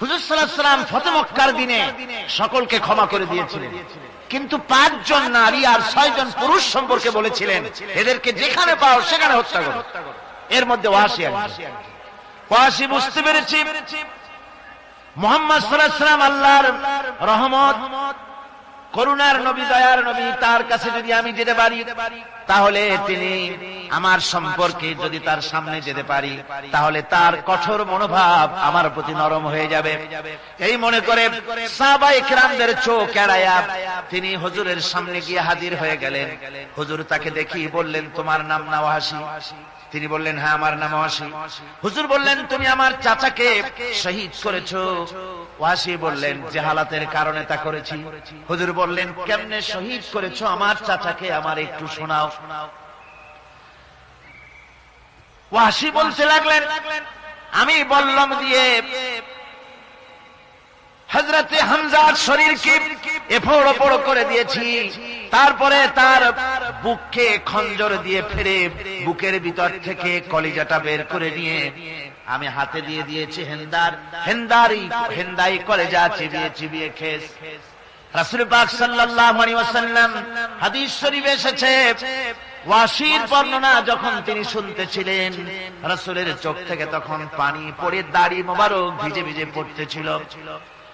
হুজুর সাল্লাম ফতেমক্কার দিনে সকলকে ক্ষমা করে দিয়েছিলেন। কিন্তু পাঁচজন নারী আর ছয়জন পুরুষ সম্পর্কে বলেছিলেন, এদেরকে যেখানে পাও সেখানে হত্যা করো। এর মধ্যে ওয়াসি ওয়াসি বুঝতে পেরেছি? মোহাম্মদ সাল্লাম আল্লাহর রহমত করুণার নবী, দয়ার নবী, তার কাছে যদি আমি যেতে পারি, তাহলে তিনি আমার সম্পর্কে যদি তার সামনে যেতে পারি, তাহলে তার কঠোর মনোভাব আমার প্রতি নরম হয়ে যাবে। এই মনে করে সাহাবাই কিরামদের চোখ এড়ায়া তিনি হুজুরের সামনে গিয়ে হাজির হয়ে গেলেন। হুজুর তাকে দেখি বললেন, তোমার নাম নাওয়াসি। তিনি বললেন হ্যাঁ আমার নাম ওয়াসি হুজুর বললেন, তুমি আমার চাচাকে শহীদ করেছ। ওয়াসি বললেন, যে হালাতের কারণে তা করেছি। হুজুর বললেন, কেমনে শহীদ করেছ আমার চাচাকে? আমার একটু শোনাও। ওয়াসি বলতে লাগলেন, আমি বললাম দিয়ে হজরতে হামজার শরীরকে এফোড় ওপড় করে দিয়েছি। তারপরে তার বুককে খঞ্জর দিয়ে ফেরে বুকের ভিতর থেকে কলিজাটা বের করে নিয়ে আমি হাতে দিয়ে দিয়েছি হেন্দার। হেন্দারি হেন্দাই কলেজা চিবিয়ে চিবিয়ে খেস। রাসুল পাক সাল্লাল্লাহু আলাইহি ওয়াসাল্লাম হাদিস শরীফে এসেছে, ওয়াসির বর্ণনা যখন তিনি শুনতেছিলেন, রাসূলের চোখ থেকে তখন পানি পড়ে দাড়ি মোবারক ভিজে ভিজে পড়তেছিল।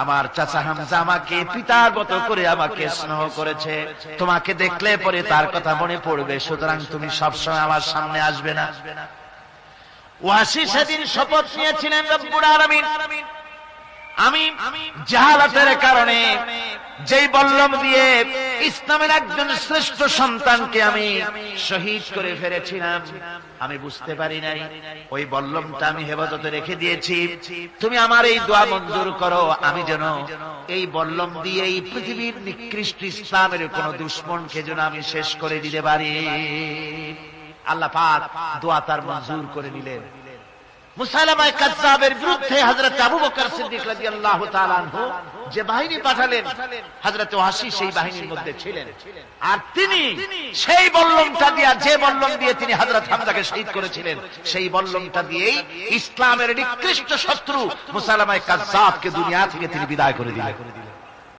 আমার চাচা হামজা আমাকে পিতার মতো করে আমাকে স্নেহ করেছে। তোমাকে দেখলে পরে তার কথা মনে পড়বে, সুতরাং তুমি সবসময় আমার সামনে আসবে না। ওয়াসি সেদিন শপথ নিয়েছিলেন আমি জাহালাতের কারণে যেই বল্লম দিয়ে ইসলামের একজন শ্রেষ্ঠ সন্তানকে আমি শহীদ করে ফেলেছিলাম। আমি বুঝতে পারি নাই, ওই বল্লমটা আমি হেফাজতে রেখে দিয়েছি। তুমি আমার এই দোয়া মঞ্জুর করো, আমি যেন এই বল্লম দিয়ে এই পৃথিবীর নিকৃষ্ট ইসলামের কোন দুশ্মনকে যেন আমি শেষ করে দিতে পারি। আল্লাহ পাক দোয়া তার মঞ্জুর করে নিলেন। মুসালামায় কাজাবের বিরুদ্ধে আবু বকর সিদ্দিক রাজি আল্লাহ যে বাহিনী পাঠালেন ওয়াসি সেই বাহিনীর মধ্যে ছিলেন। আর তিনি সেই বল্লমটা দিয়া, যে বল্লম দিয়ে তিনি হযরত হামজাকে শহীদ করেছিলেন, সেই বল্লমটা দিয়েই ইসলামের নিকৃষ্ট শত্রু মুসালামায় কাজাবকে দুনিয়া থেকে তিনি বিদায় করে দিলেন।